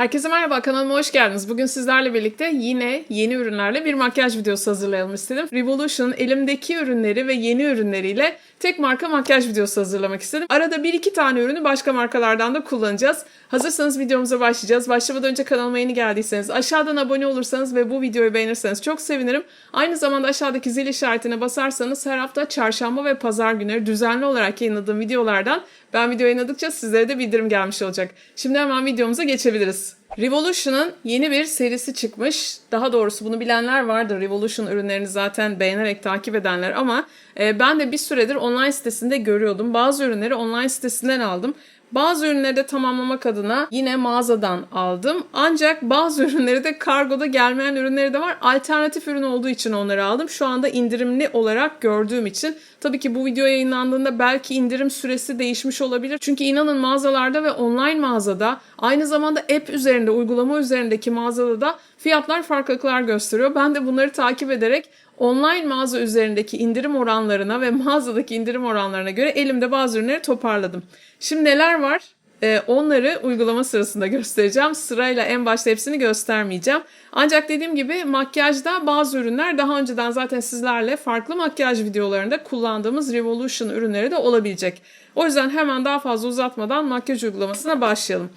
Herkese merhaba kanalıma hoş geldiniz. Bugün sizlerle birlikte yine yeni ürünlerle bir makyaj videosu hazırlayalım istedim. Revolution elimdeki ürünleri ve yeni ürünleriyle tek marka makyaj videosu hazırlamak istedim. Arada bir iki tane ürünü başka markalardan da kullanacağız. Hazırsanız videomuza başlayacağız. Başlamadan önce kanalıma yeni geldiyseniz aşağıdan abone olursanız ve bu videoyu beğenirseniz çok sevinirim. Aynı zamanda aşağıdaki zil işaretine basarsanız her hafta çarşamba ve pazar günleri düzenli olarak yayınladığım videolardan ben video yayınladıkça sizlere de bildirim gelmiş olacak. Şimdi hemen videomuza geçebiliriz. Revolution'ın yeni bir serisi çıkmış. Daha doğrusu bunu bilenler vardır. Revolution ürünlerini zaten beğenerek takip edenler ama e, ben de bir süredir online sitesinde görüyordum. Bazı ürünleri online sitesinden aldım. Bazı ürünleri de tamamlamak adına yine mağazadan aldım. Ancak bazı ürünleri de kargoda gelmeyen ürünleri de var. Alternatif ürün olduğu için onları aldım. Şu anda indirimli olarak gördüğüm için. Tabii ki bu video yayınlandığında belki indirim süresi değişmiş olabilir. Çünkü inanın mağazalarda ve online mağazada aynı zamanda app üzerinde, uygulama üzerindeki mağazada da fiyatlar farklılıklar gösteriyor. Ben de bunları takip ederek online mağaza üzerindeki indirim oranlarına ve mağazadaki indirim oranlarına göre elimde bazı ürünleri toparladım. Şimdi neler var? Ee, onları uygulama sırasında göstereceğim. Sırayla en başta hepsini göstermeyeceğim. Ancak dediğim gibi makyajda bazı ürünler daha önceden zaten sizlerle farklı makyaj videolarında kullandığımız Revolution ürünleri de olabilecek. O yüzden hemen daha fazla uzatmadan makyaj uygulamasına başlayalım.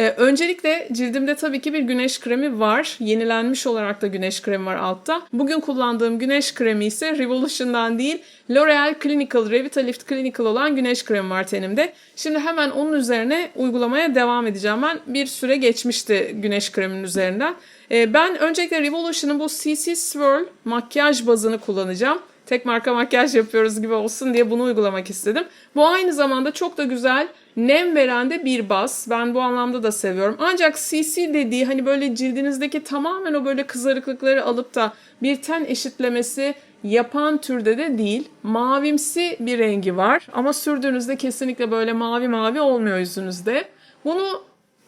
Ee, öncelikle cildimde tabii ki bir güneş kremi var. Yenilenmiş olarak da güneş kremi var altta. Bugün kullandığım güneş kremi ise Revolution'dan değil L'Oreal Clinical Revitalift Clinical olan güneş kremi var tenimde. Şimdi hemen onun üzerine uygulamaya devam edeceğim. Ben bir süre geçmişti güneş kreminin üzerinden. Ee, ben öncelikle Revolution'ın bu CC Swirl makyaj bazını kullanacağım tek marka makyaj yapıyoruz gibi olsun diye bunu uygulamak istedim. Bu aynı zamanda çok da güzel nem veren de bir baz. Ben bu anlamda da seviyorum. Ancak CC dediği hani böyle cildinizdeki tamamen o böyle kızarıklıkları alıp da bir ten eşitlemesi yapan türde de değil. Mavimsi bir rengi var ama sürdüğünüzde kesinlikle böyle mavi mavi olmuyor yüzünüzde. Bunu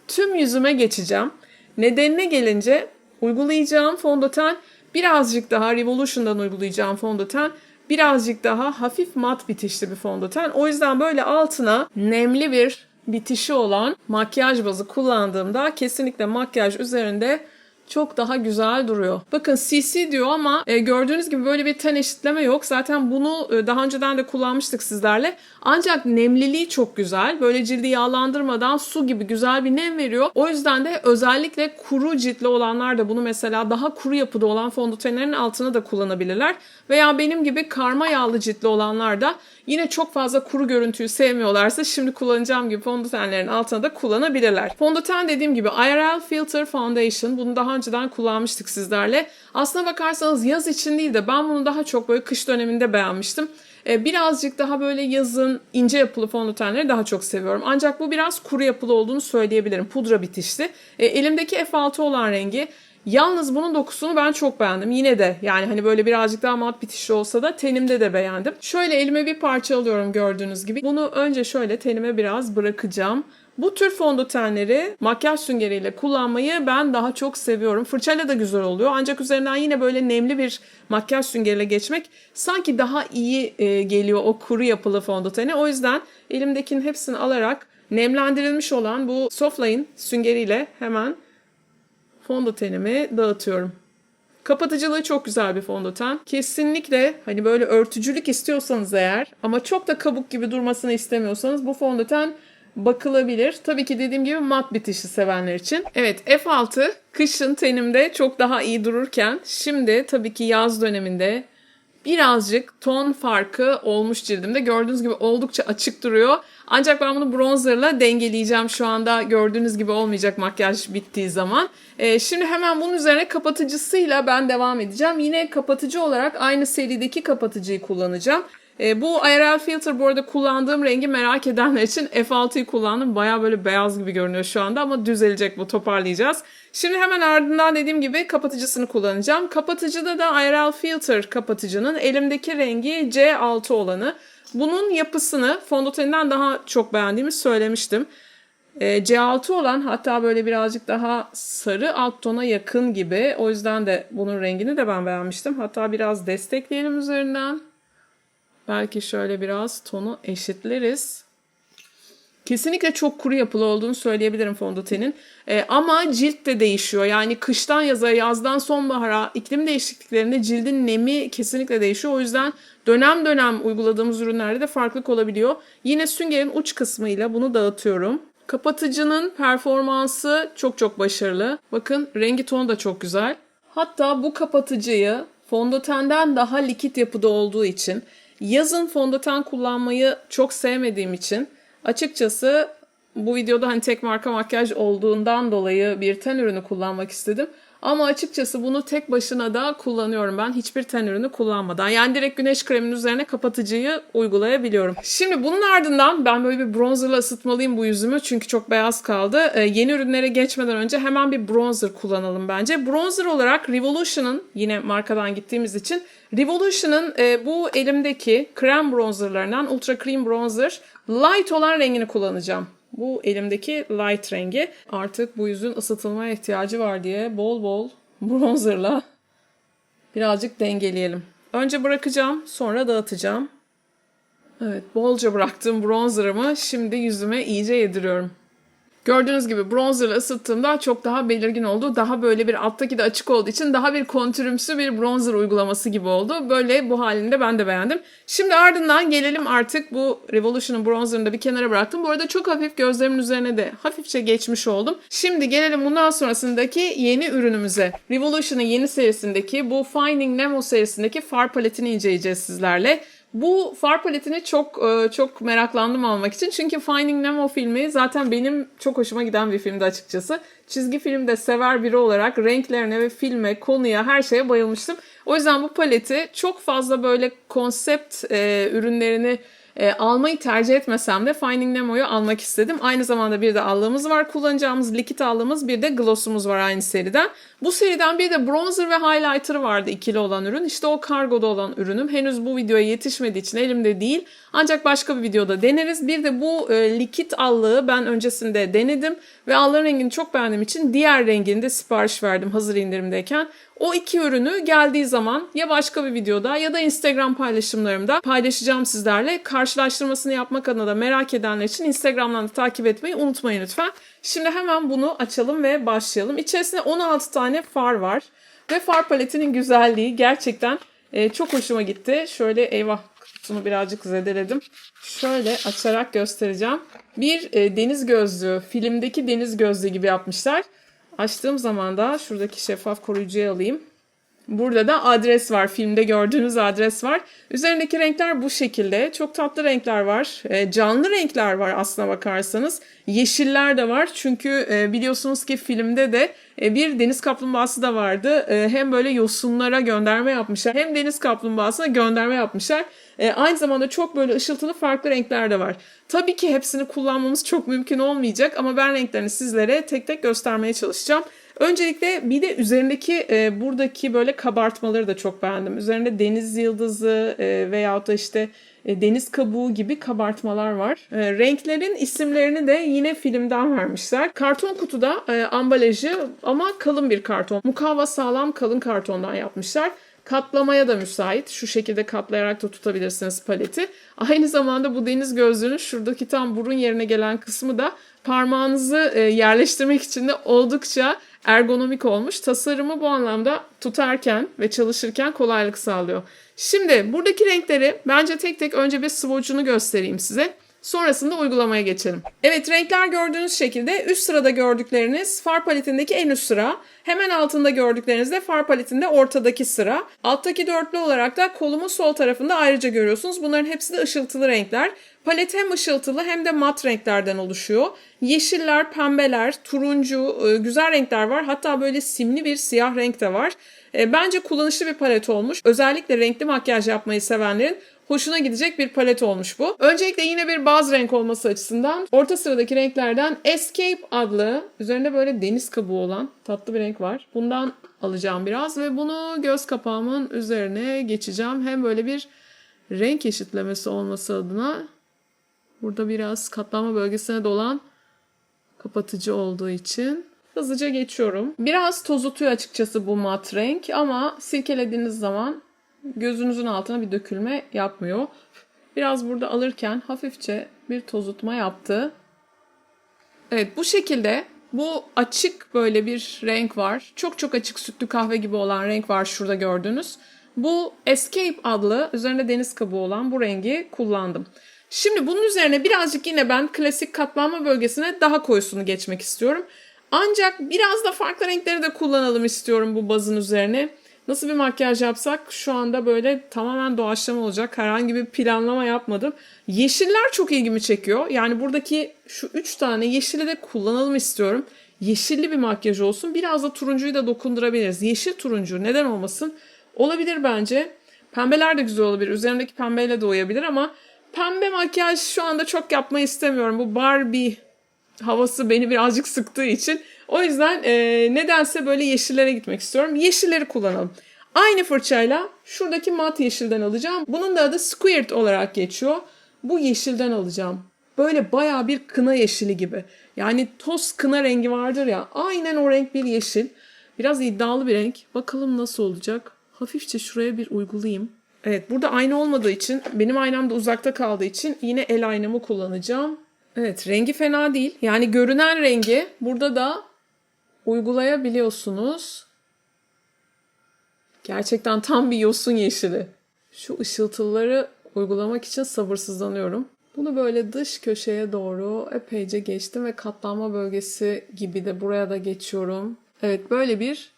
tüm yüzüme geçeceğim. Nedenine gelince uygulayacağım fondöten birazcık daha Revolution'dan uygulayacağım fondöten birazcık daha hafif mat bitişli bir fondöten. O yüzden böyle altına nemli bir bitişi olan makyaj bazı kullandığımda kesinlikle makyaj üzerinde çok daha güzel duruyor. Bakın CC diyor ama e, gördüğünüz gibi böyle bir ten eşitleme yok. Zaten bunu e, daha önceden de kullanmıştık sizlerle. Ancak nemliliği çok güzel. Böyle cildi yağlandırmadan su gibi güzel bir nem veriyor. O yüzden de özellikle kuru ciltli olanlar da bunu mesela daha kuru yapıda olan fondötenlerin altına da kullanabilirler. Veya benim gibi karma yağlı ciltli olanlar da yine çok fazla kuru görüntüyü sevmiyorlarsa şimdi kullanacağım gibi fondötenlerin altına da kullanabilirler. Fondöten dediğim gibi IRL Filter Foundation. Bunu daha önceden kullanmıştık sizlerle. Aslına bakarsanız yaz için değil de ben bunu daha çok böyle kış döneminde beğenmiştim. Ee, birazcık daha böyle yazın ince yapılı fondötenleri daha çok seviyorum. Ancak bu biraz kuru yapılı olduğunu söyleyebilirim. Pudra bitişli. E, elimdeki F6 olan rengi Yalnız bunun dokusunu ben çok beğendim. Yine de yani hani böyle birazcık daha mat bitişli olsa da tenimde de beğendim. Şöyle elime bir parça alıyorum gördüğünüz gibi. Bunu önce şöyle tenime biraz bırakacağım. Bu tür fondötenleri makyaj süngeriyle kullanmayı ben daha çok seviyorum. Fırçayla da güzel oluyor. Ancak üzerinden yine böyle nemli bir makyaj süngeriyle geçmek sanki daha iyi e, geliyor o kuru yapılı fondöteni. O yüzden elimdekinin hepsini alarak nemlendirilmiş olan bu Softline süngeriyle hemen fondötenimi dağıtıyorum. Kapatıcılığı çok güzel bir fondöten. Kesinlikle hani böyle örtücülük istiyorsanız eğer ama çok da kabuk gibi durmasını istemiyorsanız bu fondöten bakılabilir. Tabii ki dediğim gibi mat bitişi sevenler için. Evet F6 kışın tenimde çok daha iyi dururken şimdi tabii ki yaz döneminde birazcık ton farkı olmuş cildimde. Gördüğünüz gibi oldukça açık duruyor. Ancak ben bunu bronzerla dengeleyeceğim. Şu anda gördüğünüz gibi olmayacak makyaj bittiği zaman. Ee, şimdi hemen bunun üzerine kapatıcısıyla ben devam edeceğim. Yine kapatıcı olarak aynı serideki kapatıcıyı kullanacağım. E, bu IRL filter bu arada kullandığım rengi merak edenler için F6'yı kullandım. Baya böyle beyaz gibi görünüyor şu anda ama düzelecek bu toparlayacağız. Şimdi hemen ardından dediğim gibi kapatıcısını kullanacağım. Kapatıcıda da IRL filter kapatıcının elimdeki rengi C6 olanı. Bunun yapısını fondöteninden daha çok beğendiğimi söylemiştim. E, C6 olan hatta böyle birazcık daha sarı alt tona yakın gibi. O yüzden de bunun rengini de ben beğenmiştim. Hatta biraz destekleyelim üzerinden. Belki şöyle biraz tonu eşitleriz. Kesinlikle çok kuru yapılı olduğunu söyleyebilirim fondötenin. Ee, ama cilt de değişiyor. Yani kıştan yaza, yazdan sonbahara iklim değişikliklerinde cildin nemi kesinlikle değişiyor. O yüzden dönem dönem uyguladığımız ürünlerde de farklılık olabiliyor. Yine süngerin uç kısmıyla bunu dağıtıyorum. Kapatıcının performansı çok çok başarılı. Bakın rengi tonu da çok güzel. Hatta bu kapatıcıyı fondötenden daha likit yapıda olduğu için yazın fondöten kullanmayı çok sevmediğim için açıkçası bu videoda hani tek marka makyaj olduğundan dolayı bir ten ürünü kullanmak istedim. Ama açıkçası bunu tek başına da kullanıyorum ben hiçbir ten ürünü kullanmadan. Yani direkt güneş kreminin üzerine kapatıcıyı uygulayabiliyorum. Şimdi bunun ardından ben böyle bir bronzerla ısıtmalıyım bu yüzümü çünkü çok beyaz kaldı. Ee, yeni ürünlere geçmeden önce hemen bir bronzer kullanalım bence. Bronzer olarak Revolution'ın yine markadan gittiğimiz için Revolution'ın e, bu elimdeki krem bronzerlarından Ultra Cream Bronzer light olan rengini kullanacağım. Bu elimdeki light rengi. Artık bu yüzün ısıtılmaya ihtiyacı var diye bol bol bronzerla birazcık dengeleyelim. Önce bırakacağım, sonra dağıtacağım. Evet, bolca bıraktığım bronzerımı şimdi yüzüme iyice yediriyorum. Gördüğünüz gibi bronzerla ısıttığımda çok daha belirgin oldu. Daha böyle bir alttaki de açık olduğu için daha bir kontürümsü bir bronzer uygulaması gibi oldu. Böyle bu halinde ben de beğendim. Şimdi ardından gelelim artık bu Revolution'ın bronzerını da bir kenara bıraktım. Bu arada çok hafif gözlerimin üzerine de hafifçe geçmiş oldum. Şimdi gelelim bundan sonrasındaki yeni ürünümüze. Revolution'ın yeni serisindeki bu Finding Nemo serisindeki far paletini inceleyeceğiz sizlerle. Bu far paletini çok e, çok meraklandım almak için. Çünkü Finding Nemo filmi zaten benim çok hoşuma giden bir filmdi açıkçası. Çizgi filmde sever biri olarak renklerine ve filme, konuya, her şeye bayılmıştım. O yüzden bu paleti çok fazla böyle konsept e, ürünlerini e, almayı tercih etmesem de Finding Nemo'yu almak istedim. Aynı zamanda bir de allığımız var. Kullanacağımız likit allığımız bir de glossumuz var aynı seriden. Bu seriden bir de bronzer ve highlighter vardı ikili olan ürün. İşte o kargoda olan ürünüm. Henüz bu videoya yetişmediği için elimde değil. Ancak başka bir videoda deneriz. Bir de bu e, likit allığı ben öncesinde denedim ve allığın rengini çok beğendiğim için diğer rengini de sipariş verdim hazır indirimdeyken. O iki ürünü geldiği zaman ya başka bir videoda ya da Instagram paylaşımlarımda paylaşacağım sizlerle. Karşılaştırmasını yapmak adına da merak edenler için Instagram'dan da takip etmeyi unutmayın lütfen. Şimdi hemen bunu açalım ve başlayalım. İçerisinde 16 tane far var. Ve far paletinin güzelliği gerçekten e, çok hoşuma gitti. Şöyle eyvah kutusunu birazcık zedeledim. Şöyle açarak göstereceğim. Bir e, deniz gözlüğü, filmdeki deniz gözlüğü gibi yapmışlar. Açtığım zaman da şuradaki şeffaf koruyucuyu alayım. Burada da adres var. Filmde gördüğünüz adres var. Üzerindeki renkler bu şekilde. Çok tatlı renkler var. E, canlı renkler var aslına bakarsanız. Yeşiller de var. Çünkü e, biliyorsunuz ki filmde de e, bir deniz kaplumbağası da vardı. E, hem böyle yosunlara gönderme yapmışlar. Hem deniz kaplumbağasına gönderme yapmışlar. E, aynı zamanda çok böyle ışıltılı farklı renkler de var. Tabii ki hepsini kullanmamız çok mümkün olmayacak ama ben renklerini sizlere tek tek göstermeye çalışacağım. Öncelikle bir de üzerindeki e, buradaki böyle kabartmaları da çok beğendim. Üzerinde deniz yıldızı e, veyahut da işte e, deniz kabuğu gibi kabartmalar var. E, renklerin isimlerini de yine filmden vermişler. Karton kutuda e, ambalajı ama kalın bir karton. Mukavva sağlam kalın kartondan yapmışlar. Katlamaya da müsait. Şu şekilde katlayarak da tutabilirsiniz paleti. Aynı zamanda bu deniz gözlüğünün şuradaki tam burun yerine gelen kısmı da parmağınızı e, yerleştirmek için de oldukça ergonomik olmuş. Tasarımı bu anlamda tutarken ve çalışırken kolaylık sağlıyor. Şimdi buradaki renkleri bence tek tek önce bir swatch'unu göstereyim size. Sonrasında uygulamaya geçelim. Evet renkler gördüğünüz şekilde üst sırada gördükleriniz far paletindeki en üst sıra. Hemen altında gördükleriniz de far paletinde ortadaki sıra. Alttaki dörtlü olarak da kolumun sol tarafında ayrıca görüyorsunuz. Bunların hepsi de ışıltılı renkler. Palet hem ışıltılı hem de mat renklerden oluşuyor. Yeşiller, pembeler, turuncu, e, güzel renkler var. Hatta böyle simli bir siyah renk de var. E, bence kullanışlı bir palet olmuş. Özellikle renkli makyaj yapmayı sevenlerin hoşuna gidecek bir palet olmuş bu. Öncelikle yine bir baz renk olması açısından orta sıradaki renklerden Escape adlı üzerinde böyle deniz kabuğu olan tatlı bir renk var. Bundan alacağım biraz ve bunu göz kapağımın üzerine geçeceğim. Hem böyle bir renk eşitlemesi olması adına burada biraz katlanma bölgesine dolan kapatıcı olduğu için hızlıca geçiyorum. Biraz tozutuyor açıkçası bu mat renk ama silkelediğiniz zaman gözünüzün altına bir dökülme yapmıyor. Biraz burada alırken hafifçe bir tozutma yaptı. Evet bu şekilde bu açık böyle bir renk var. Çok çok açık sütlü kahve gibi olan renk var şurada gördüğünüz. Bu Escape adlı üzerinde deniz kabuğu olan bu rengi kullandım. Şimdi bunun üzerine birazcık yine ben klasik katlanma bölgesine daha koyusunu geçmek istiyorum. Ancak biraz da farklı renkleri de kullanalım istiyorum bu bazın üzerine. Nasıl bir makyaj yapsak şu anda böyle tamamen doğaçlama olacak. Herhangi bir planlama yapmadım. Yeşiller çok ilgimi çekiyor. Yani buradaki şu üç tane yeşili de kullanalım istiyorum. Yeşilli bir makyaj olsun. Biraz da turuncuyu da dokundurabiliriz. Yeşil turuncu neden olmasın? Olabilir bence. Pembeler de güzel olabilir. Üzerindeki pembeyle de uyabilir ama pembe makyaj şu anda çok yapmayı istemiyorum. Bu Barbie havası beni birazcık sıktığı için. O yüzden e, nedense böyle yeşillere gitmek istiyorum. Yeşilleri kullanalım. Aynı fırçayla şuradaki mat yeşilden alacağım. Bunun da adı Squirt olarak geçiyor. Bu yeşilden alacağım. Böyle baya bir kına yeşili gibi. Yani toz kına rengi vardır ya. Aynen o renk bir yeşil. Biraz iddialı bir renk. Bakalım nasıl olacak. Hafifçe şuraya bir uygulayayım. Evet burada ayna olmadığı için benim aynam da uzakta kaldığı için yine el aynamı kullanacağım. Evet rengi fena değil. Yani görünen rengi burada da uygulayabiliyorsunuz. Gerçekten tam bir yosun yeşili. Şu ışıltıları uygulamak için sabırsızlanıyorum. Bunu böyle dış köşeye doğru epeyce geçtim ve katlanma bölgesi gibi de buraya da geçiyorum. Evet böyle bir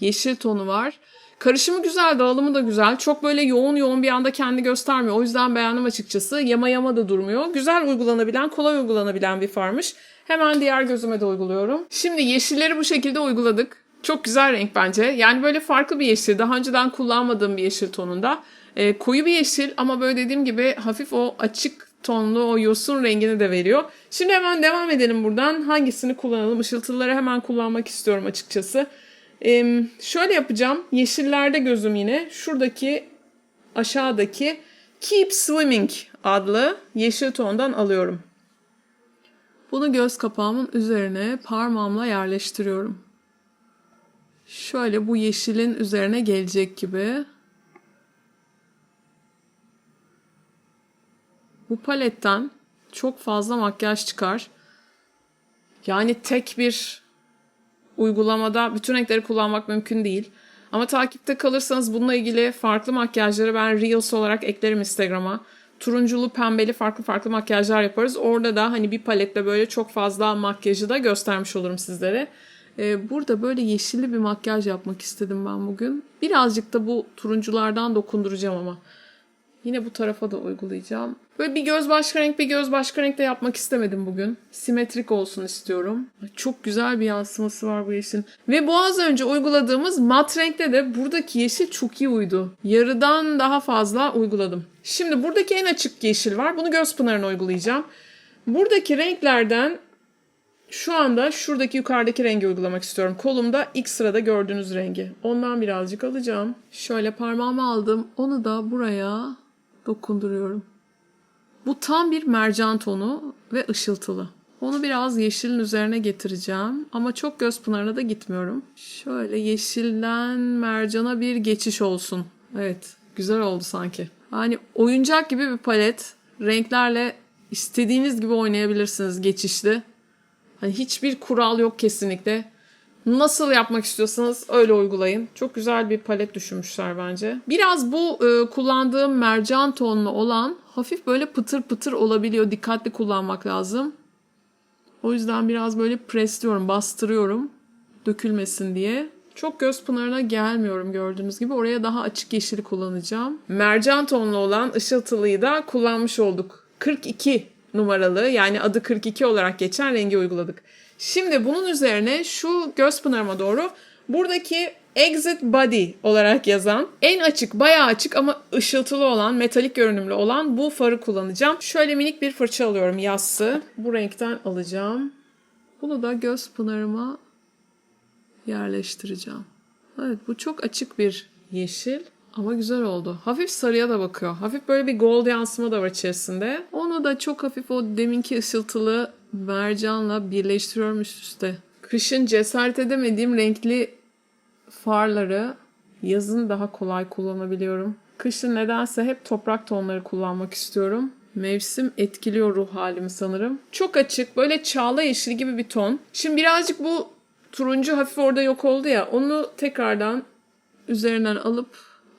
yeşil tonu var. Karışımı güzel, dağılımı da güzel. Çok böyle yoğun yoğun bir anda kendi göstermiyor. O yüzden beğendim açıkçası. Yama yama da durmuyor. Güzel uygulanabilen, kolay uygulanabilen bir farmış. Hemen diğer gözüme de uyguluyorum. Şimdi yeşilleri bu şekilde uyguladık. Çok güzel renk bence. Yani böyle farklı bir yeşil. Daha önceden kullanmadığım bir yeşil tonunda. Ee, koyu bir yeşil ama böyle dediğim gibi hafif o açık tonlu o yosun rengini de veriyor. Şimdi hemen devam edelim buradan. Hangisini kullanalım? Işıltıları hemen kullanmak istiyorum açıkçası. Ee, şöyle yapacağım. Yeşillerde gözüm yine. Şuradaki aşağıdaki Keep Swimming adlı yeşil tondan alıyorum. Bunu göz kapağımın üzerine parmağımla yerleştiriyorum. Şöyle bu yeşilin üzerine gelecek gibi. Bu paletten çok fazla makyaj çıkar. Yani tek bir uygulamada bütün renkleri kullanmak mümkün değil. Ama takipte kalırsanız bununla ilgili farklı makyajları ben Reels olarak eklerim Instagram'a. Turunculu, pembeli farklı farklı makyajlar yaparız. Orada da hani bir paletle böyle çok fazla makyajı da göstermiş olurum sizlere. Ee, burada böyle yeşilli bir makyaj yapmak istedim ben bugün. Birazcık da bu turunculardan dokunduracağım ama. Yine bu tarafa da uygulayacağım. Böyle bir göz başka renk bir göz başka renk de yapmak istemedim bugün. Simetrik olsun istiyorum. Çok güzel bir yansıması var bu yeşilin. Ve bu az önce uyguladığımız mat renkte de buradaki yeşil çok iyi uydu. Yarıdan daha fazla uyguladım. Şimdi buradaki en açık yeşil var. Bunu göz pınarına uygulayacağım. Buradaki renklerden şu anda şuradaki yukarıdaki rengi uygulamak istiyorum. Kolumda ilk sırada gördüğünüz rengi. Ondan birazcık alacağım. Şöyle parmağımı aldım. Onu da buraya dokunduruyorum. Bu tam bir mercan tonu ve ışıltılı. Onu biraz yeşilin üzerine getireceğim. Ama çok göz pınarına da gitmiyorum. Şöyle yeşilden mercana bir geçiş olsun. Evet, güzel oldu sanki. Hani oyuncak gibi bir palet. Renklerle istediğiniz gibi oynayabilirsiniz geçişli. Hani hiçbir kural yok kesinlikle. Nasıl yapmak istiyorsanız öyle uygulayın. Çok güzel bir palet düşünmüşler bence. Biraz bu e, kullandığım mercan tonlu olan hafif böyle pıtır pıtır olabiliyor. Dikkatli kullanmak lazım. O yüzden biraz böyle presliyorum, bastırıyorum dökülmesin diye. Çok göz pınarına gelmiyorum gördüğünüz gibi. Oraya daha açık yeşili kullanacağım. Mercan tonlu olan ışıltılıyı da kullanmış olduk. 42 numaralı yani adı 42 olarak geçen rengi uyguladık. Şimdi bunun üzerine şu göz pınarıma doğru buradaki Exit Body olarak yazan en açık, bayağı açık ama ışıltılı olan, metalik görünümlü olan bu farı kullanacağım. Şöyle minik bir fırça alıyorum yassı. Bu renkten alacağım. Bunu da göz pınarıma yerleştireceğim. Evet bu çok açık bir yeşil. Ama güzel oldu. Hafif sarıya da bakıyor. Hafif böyle bir gold yansıma da var içerisinde. Onu da çok hafif o deminki ışıltılı mercanla birleştiriyorum üst üste. Kışın cesaret edemediğim renkli farları yazın daha kolay kullanabiliyorum. Kışın nedense hep toprak tonları kullanmak istiyorum. Mevsim etkiliyor ruh halimi sanırım. Çok açık, böyle çağla yeşili gibi bir ton. Şimdi birazcık bu turuncu hafif orada yok oldu ya, onu tekrardan üzerinden alıp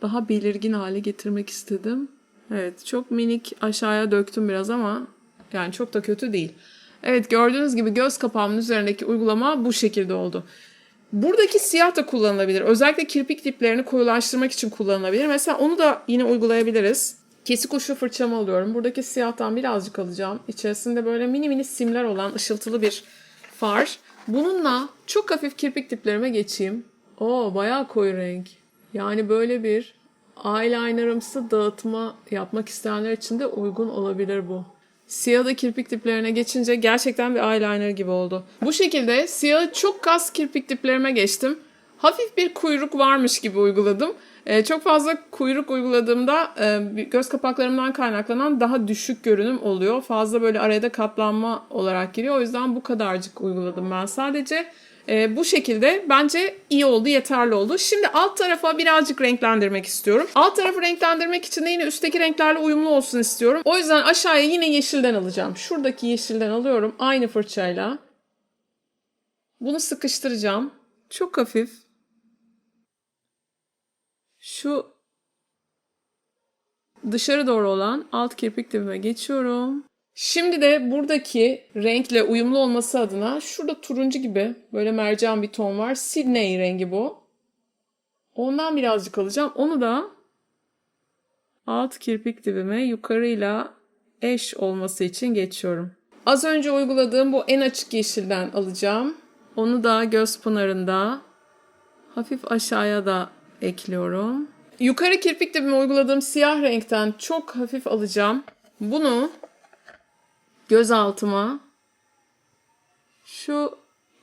daha belirgin hale getirmek istedim. Evet, çok minik aşağıya döktüm biraz ama yani çok da kötü değil. Evet, gördüğünüz gibi göz kapağımın üzerindeki uygulama bu şekilde oldu. Buradaki siyah da kullanılabilir. Özellikle kirpik diplerini koyulaştırmak için kullanılabilir. Mesela onu da yine uygulayabiliriz. Kesik uçlu fırçamı alıyorum. Buradaki siyahtan birazcık alacağım. İçerisinde böyle mini mini simler olan ışıltılı bir far. Bununla çok hafif kirpik diplerime geçeyim. Oo bayağı koyu renk. Yani böyle bir eyelinerımsı dağıtma yapmak isteyenler için de uygun olabilir bu. Siyah da kirpik diplerine geçince gerçekten bir eyeliner gibi oldu. Bu şekilde siyahı çok kas kirpik diplerime geçtim. Hafif bir kuyruk varmış gibi uyguladım. Ee, çok fazla kuyruk uyguladığımda e, göz kapaklarımdan kaynaklanan daha düşük görünüm oluyor. Fazla böyle araya da katlanma olarak giriyor. O yüzden bu kadarcık uyguladım ben sadece. Ee, bu şekilde bence iyi oldu, yeterli oldu. Şimdi alt tarafa birazcık renklendirmek istiyorum. Alt tarafı renklendirmek için de yine üstteki renklerle uyumlu olsun istiyorum. O yüzden aşağıya yine yeşilden alacağım. Şuradaki yeşilden alıyorum aynı fırçayla. Bunu sıkıştıracağım. Çok hafif. Şu dışarı doğru olan alt kirpik dibime geçiyorum. Şimdi de buradaki renkle uyumlu olması adına şurada turuncu gibi böyle mercan bir ton var. Sydney rengi bu. Ondan birazcık alacağım. Onu da alt kirpik dibime yukarıyla eş olması için geçiyorum. Az önce uyguladığım bu en açık yeşilden alacağım. Onu da göz pınarında hafif aşağıya da ekliyorum. Yukarı kirpik dibime uyguladığım siyah renkten çok hafif alacağım. Bunu göz altıma şu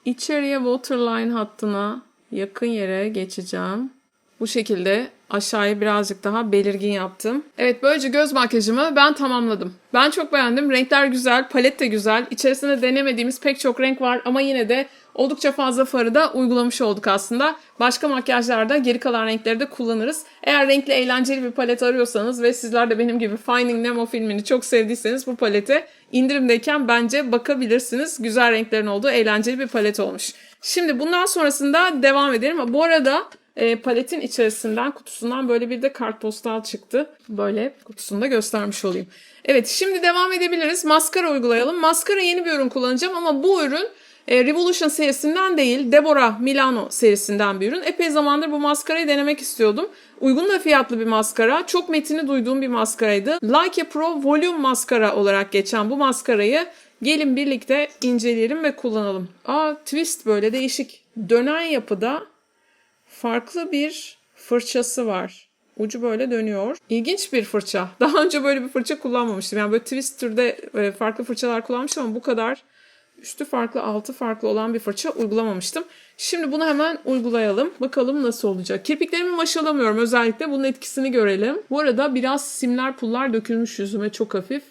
içeriye waterline hattına yakın yere geçeceğim. Bu şekilde aşağıya birazcık daha belirgin yaptım. Evet böylece göz makyajımı ben tamamladım. Ben çok beğendim. Renkler güzel, palet de güzel. İçerisinde denemediğimiz pek çok renk var ama yine de oldukça fazla farı da uygulamış olduk aslında. Başka makyajlarda geri kalan renkleri de kullanırız. Eğer renkli eğlenceli bir palet arıyorsanız ve sizler de benim gibi Finding Nemo filmini çok sevdiyseniz bu palete indirimdeyken bence bakabilirsiniz. Güzel renklerin olduğu eğlenceli bir palet olmuş. Şimdi bundan sonrasında devam edelim. Bu arada e, paletin içerisinden kutusundan böyle bir de kartpostal çıktı. Böyle kutusunu da göstermiş olayım. Evet şimdi devam edebiliriz. Maskara uygulayalım. Maskara yeni bir ürün kullanacağım ama bu ürün e, Revolution serisinden değil, Deborah Milano serisinden bir ürün. Epey zamandır bu maskarayı denemek istiyordum. Uygun da fiyatlı bir maskara. Çok metini duyduğum bir maskaraydı. Like a Pro Volume maskara olarak geçen bu maskarayı gelin birlikte inceleyelim ve kullanalım. Aa twist böyle değişik. Dönen yapıda farklı bir fırçası var. Ucu böyle dönüyor. İlginç bir fırça. Daha önce böyle bir fırça kullanmamıştım. Yani böyle twist türde e, farklı fırçalar kullanmıştım ama bu kadar üstü farklı, altı farklı olan bir fırça uygulamamıştım. Şimdi bunu hemen uygulayalım. Bakalım nasıl olacak. Kirpiklerimi maşalamıyorum özellikle. Bunun etkisini görelim. Bu arada biraz simler pullar dökülmüş yüzüme çok hafif.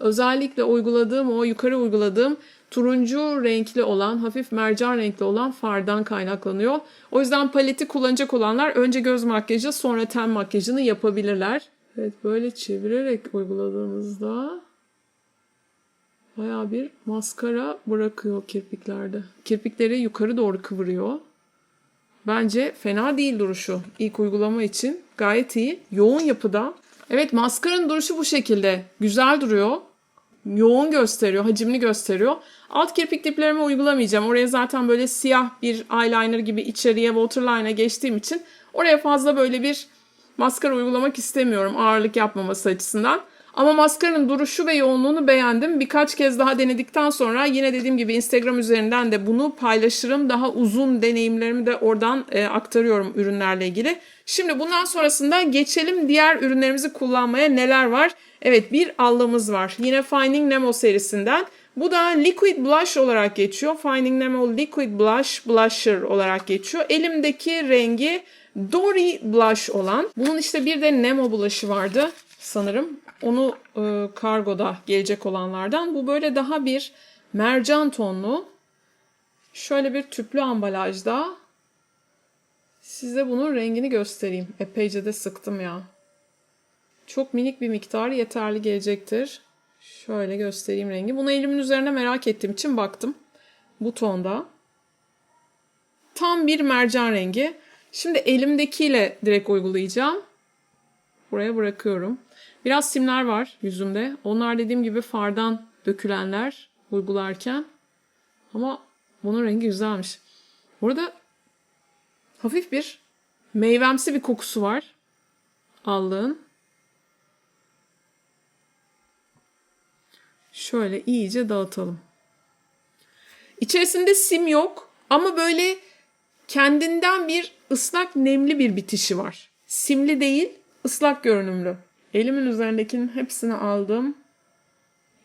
Özellikle uyguladığım o yukarı uyguladığım turuncu renkli olan, hafif mercan renkli olan fardan kaynaklanıyor. O yüzden paleti kullanacak olanlar önce göz makyajı sonra ten makyajını yapabilirler. Evet böyle çevirerek uyguladığımızda Baya bir maskara bırakıyor kirpiklerde. Kirpikleri yukarı doğru kıvırıyor. Bence fena değil duruşu. İlk uygulama için gayet iyi. Yoğun yapıda. Evet maskaranın duruşu bu şekilde. Güzel duruyor. Yoğun gösteriyor, hacimli gösteriyor. Alt kirpik diplerime uygulamayacağım. Oraya zaten böyle siyah bir eyeliner gibi içeriye waterline'a geçtiğim için oraya fazla böyle bir maskara uygulamak istemiyorum ağırlık yapmaması açısından. Ama maskaranın duruşu ve yoğunluğunu beğendim. Birkaç kez daha denedikten sonra yine dediğim gibi Instagram üzerinden de bunu paylaşırım. Daha uzun deneyimlerimi de oradan e, aktarıyorum ürünlerle ilgili. Şimdi bundan sonrasında geçelim diğer ürünlerimizi kullanmaya neler var? Evet bir allığımız var. Yine Finding Nemo serisinden. Bu da Liquid Blush olarak geçiyor. Finding Nemo Liquid Blush Blusher olarak geçiyor. Elimdeki rengi Dory Blush olan. Bunun işte bir de Nemo blush'ı vardı sanırım. Onu e, kargoda gelecek olanlardan. Bu böyle daha bir mercan tonlu. Şöyle bir tüplü ambalajda. Size bunun rengini göstereyim. Epeyce de sıktım ya. Çok minik bir miktar yeterli gelecektir. Şöyle göstereyim rengi. Bunu elimin üzerine merak ettiğim için baktım. Bu tonda. Tam bir mercan rengi. Şimdi elimdekiyle direkt uygulayacağım. Buraya bırakıyorum. Biraz simler var yüzümde. Onlar dediğim gibi fardan dökülenler uygularken. Ama bunun rengi güzelmiş. Burada hafif bir meyvemsi bir kokusu var. Allığın. Şöyle iyice dağıtalım. İçerisinde sim yok ama böyle kendinden bir ıslak nemli bir bitişi var. Simli değil, ıslak görünümlü. Elimin üzerindekinin hepsini aldım.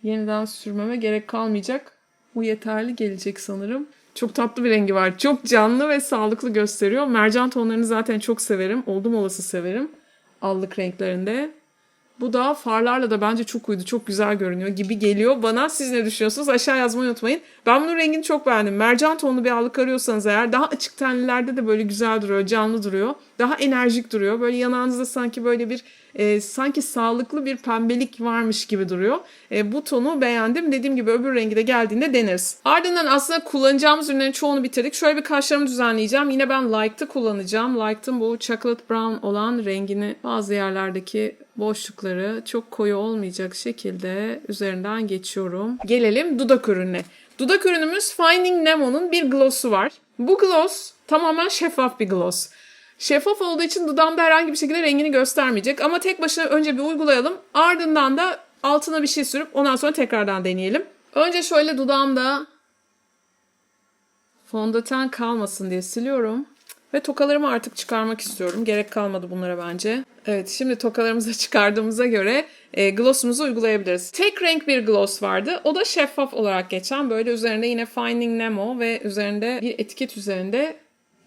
Yeniden sürmeme gerek kalmayacak. Bu yeterli gelecek sanırım. Çok tatlı bir rengi var. Çok canlı ve sağlıklı gösteriyor. Mercan tonlarını zaten çok severim. Oldum olası severim. Allık renklerinde. Bu da farlarla da bence çok uydu. Çok güzel görünüyor gibi geliyor bana. Siz ne düşünüyorsunuz? Aşağı yazmayı unutmayın. Ben bunun rengini çok beğendim. Mercan tonlu bir allık arıyorsanız eğer daha açık tenlilerde de böyle güzel duruyor. Canlı duruyor. Daha enerjik duruyor. Böyle yanağınızda sanki böyle bir e, sanki sağlıklı bir pembelik varmış gibi duruyor. E, bu tonu beğendim. Dediğim gibi öbür rengi de geldiğinde deneriz. Ardından aslında kullanacağımız ürünlerin çoğunu bitirdik. Şöyle bir kaşlarımı düzenleyeceğim. Yine ben Liked'ı kullanacağım. Liked'ın bu chocolate brown olan rengini bazı yerlerdeki boşlukları çok koyu olmayacak şekilde üzerinden geçiyorum. Gelelim dudak ürününe. Dudak ürünümüz Finding Nemo'nun bir gloss'u var. Bu gloss tamamen şeffaf bir gloss. Şeffaf olduğu için dudağımda herhangi bir şekilde rengini göstermeyecek. Ama tek başına önce bir uygulayalım. Ardından da altına bir şey sürüp ondan sonra tekrardan deneyelim. Önce şöyle dudağımda fondöten kalmasın diye siliyorum. Ve tokalarımı artık çıkarmak istiyorum. Gerek kalmadı bunlara bence. Evet şimdi tokalarımızı çıkardığımıza göre e, glossumuzu uygulayabiliriz. Tek renk bir gloss vardı. O da şeffaf olarak geçen. Böyle üzerinde yine Finding Nemo ve üzerinde bir etiket üzerinde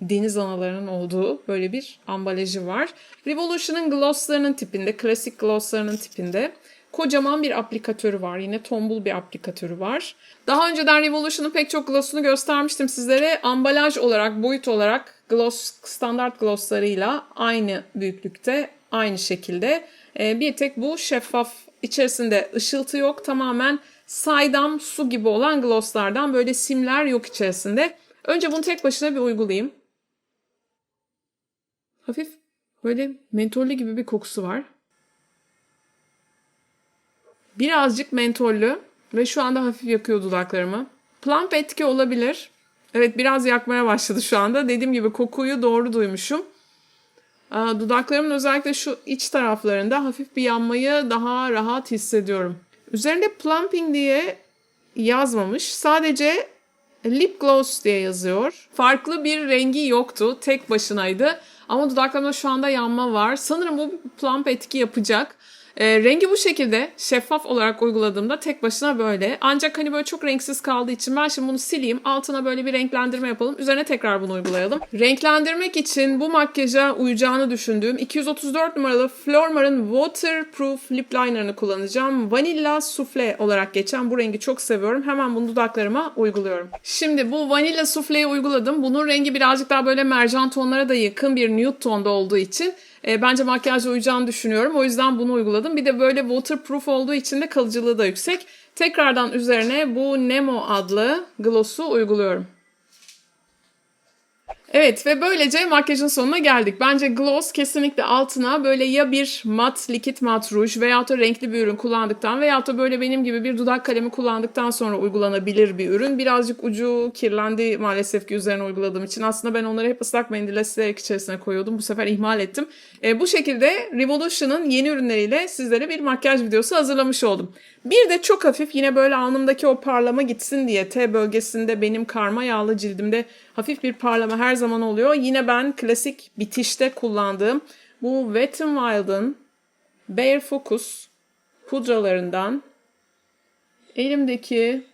deniz analarının olduğu böyle bir ambalajı var. Revolution'ın glosslarının tipinde, klasik glosslarının tipinde kocaman bir aplikatörü var. Yine tombul bir aplikatörü var. Daha önceden Revolution'ın pek çok glossunu göstermiştim sizlere. Ambalaj olarak, boyut olarak gloss standart glosslarıyla aynı büyüklükte, aynı şekilde. Ee, bir tek bu şeffaf, içerisinde ışıltı yok. Tamamen saydam su gibi olan glosslardan böyle simler yok içerisinde. Önce bunu tek başına bir uygulayayım. Hafif böyle mentollü gibi bir kokusu var. Birazcık mentollü ve şu anda hafif yakıyor dudaklarımı. Plump etki olabilir. Evet biraz yakmaya başladı şu anda. Dediğim gibi kokuyu doğru duymuşum. Dudaklarımın özellikle şu iç taraflarında hafif bir yanmayı daha rahat hissediyorum. Üzerinde plumping diye yazmamış. Sadece lip gloss diye yazıyor. Farklı bir rengi yoktu. Tek başınaydı. Ama dudaklarımda şu anda yanma var. Sanırım bu plump etki yapacak. E, rengi bu şekilde şeffaf olarak uyguladığımda tek başına böyle. Ancak hani böyle çok renksiz kaldığı için ben şimdi bunu sileyim. Altına böyle bir renklendirme yapalım. Üzerine tekrar bunu uygulayalım. Renklendirmek için bu makyaja uyacağını düşündüğüm 234 numaralı Flormar'ın Waterproof Lip Liner'ını kullanacağım. Vanilla Souffle olarak geçen bu rengi çok seviyorum. Hemen bunu dudaklarıma uyguluyorum. Şimdi bu Vanilla Souffle'yi uyguladım. Bunun rengi birazcık daha böyle mercan tonlara da yakın bir nude tonda olduğu için e, bence makyajla uyacağını düşünüyorum. O yüzden bunu uyguladım. Bir de böyle waterproof olduğu için de kalıcılığı da yüksek. Tekrardan üzerine bu Nemo adlı gloss'u uyguluyorum. Evet ve böylece makyajın sonuna geldik. Bence gloss kesinlikle altına böyle ya bir mat, likit mat ruj veya da renkli bir ürün kullandıktan veya da böyle benim gibi bir dudak kalemi kullandıktan sonra uygulanabilir bir ürün. Birazcık ucu kirlendi maalesef ki üzerine uyguladığım için. Aslında ben onları hep ıslak mendille silerek içerisine koyuyordum. Bu sefer ihmal ettim. E, bu şekilde Revolution'ın yeni ürünleriyle sizlere bir makyaj videosu hazırlamış oldum. Bir de çok hafif yine böyle alnımdaki o parlama gitsin diye T bölgesinde benim karma yağlı cildimde hafif bir parlama her zaman oluyor. Yine ben klasik bitişte kullandığım bu Wet n Wild'ın Bare Focus pudralarından elimdeki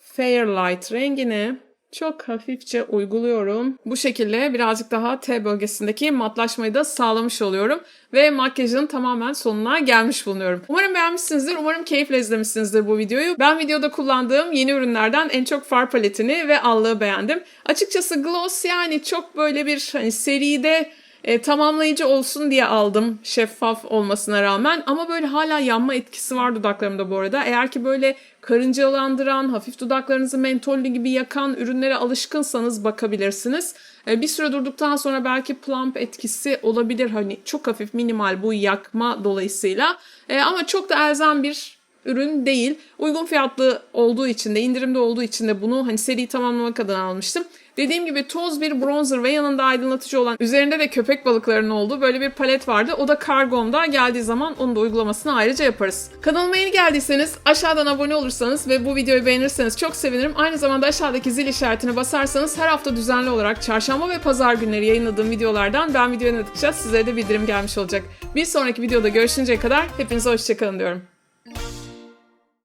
Fairlight rengini çok hafifçe uyguluyorum. Bu şekilde birazcık daha T bölgesindeki matlaşmayı da sağlamış oluyorum. Ve makyajın tamamen sonuna gelmiş bulunuyorum. Umarım beğenmişsinizdir. Umarım keyifle izlemişsinizdir bu videoyu. Ben videoda kullandığım yeni ürünlerden en çok far paletini ve allığı beğendim. Açıkçası gloss yani çok böyle bir hani seride E, tamamlayıcı olsun diye aldım şeffaf olmasına rağmen ama böyle hala yanma etkisi var dudaklarımda bu arada. Eğer ki böyle karıncalandıran, hafif dudaklarınızı mentollü gibi yakan ürünlere alışkınsanız bakabilirsiniz. E, bir süre durduktan sonra belki plump etkisi olabilir. Hani çok hafif minimal bu yakma dolayısıyla. E, ama çok da elzem bir ürün değil. Uygun fiyatlı olduğu için de indirimde olduğu için de bunu hani seriyi tamamlamak adına almıştım. Dediğim gibi toz bir bronzer ve yanında aydınlatıcı olan üzerinde de köpek balıklarının olduğu böyle bir palet vardı. O da kargomda geldiği zaman onun da uygulamasını ayrıca yaparız. Kanalıma yeni geldiyseniz aşağıdan abone olursanız ve bu videoyu beğenirseniz çok sevinirim. Aynı zamanda aşağıdaki zil işaretine basarsanız her hafta düzenli olarak çarşamba ve pazar günleri yayınladığım videolardan ben video yayınladıkça sizlere de bildirim gelmiş olacak. Bir sonraki videoda görüşünceye kadar hepinize hoşçakalın diyorum.